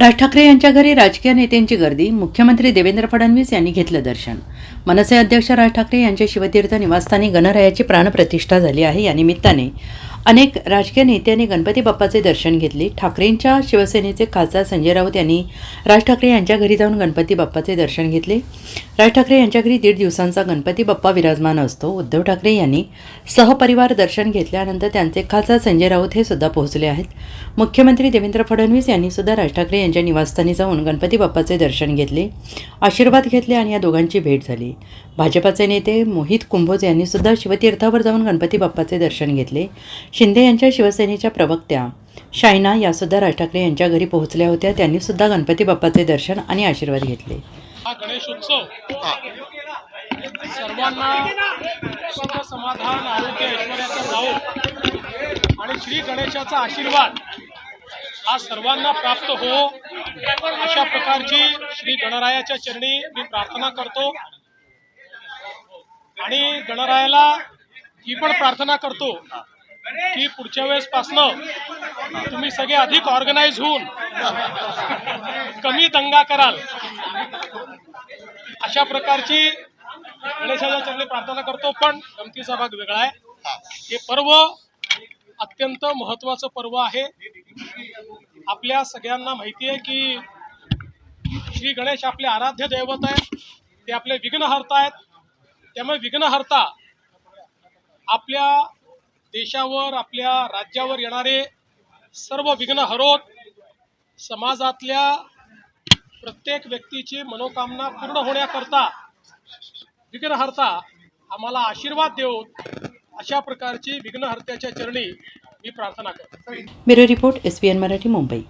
राज ठाकरे यांच्या घरी राजकीय नेत्यांची गर्दी मुख्यमंत्री देवेंद्र फडणवीस यांनी घेतलं दर्शन. मनसे अध्यक्ष राज ठाकरे यांच्या शिवतीर्थ निवासस्थानी गणरायाची प्राणप्रतिष्ठा झाली आहे या निमित्ताने. अनेक राजकीय नेत्यांनी गणपती बाप्पाचे दर्शन घेतले. ठाकरेंच्या शिवसेनेचे खासदार संजय राऊत यांनी राज ठाकरे यांच्या घरी जाऊन गणपती बाप्पाचे दर्शन घेतले. राज ठाकरे यांच्या घरी दीड दिवसांचा गणपती बाप्पा विराजमान असतो. उद्धव ठाकरे यांनी सहपरिवार दर्शन घेतल्यानंतर त्यांचे खासदार संजय राऊत हे सुद्धा पोहोचले आहेत. मुख्यमंत्री देवेंद्र फडणवीस यांनी सुद्धा राज ठाकरे यांच्या निवासस्थानी जाऊन गणपती बाप्पाचे दर्शन घेतले आशीर्वाद घेतले आणि या दोघांची भेट झाली. भाजपाचे नेते मोहित कुंभोज यांनी सुद्धा शिवतीर्थावर जाऊन गणपती बाप्पाचे दर्शन घेतले. शिंदे यांच्या शिवसेनेच्या प्रवक्त्या शायना यासुद्धा राज ठाकरे यांच्या घरी पोहोचल्या होत्या. त्यांनी सुद्धा गणपती बाप्पाचे दर्शन आणि आशीर्वाद घेतले. हा गणेशोत्सव सर्वांना सुख समाधान आरोग्य ऐश्वर्याचा आणि श्री गणेशाचा आशीर्वाद हा सर्वांना प्राप्त हो. अशा प्रकारची श्री गणरायाच्या चरणी मी प्रार्थना करतो. आणि गणरायाला ही पण प्रार्थना करतो. की पुढच्या वेळेसपासनं तुम्ही सगळे अधिक ऑर्गनाईज होऊन कमी दंगा कराल. अशा प्रकारची गणेशाच्या चरणी प्रार्थना करतो पण गमतीचा भाग वेगळा आहे. हे पर्व अत्यंत महत्वाचं पर्व आहे. आपल्या सगळ्यांना माहिती आहे की श्री गणेश आपले आराध्य दैवत आहे ते आपले विघ्नहर्ता आहेत. त्यामुळे विघ्नहर्ता आपल्या देशावर आपल्या राज्यावर येणारे सर्व विघ्न हरोत समाजातल्या प्रत्येक व्यक्तीची मनोकामना पूर्ण होण्याकरता विघ्नहर्ता आम्हाला आशीर्वाद देऊन अशा प्रकारची विघ्नहर्त्याच्या चरणी मी प्रार्थना करतो. Bureau report S Marathi Mumbai.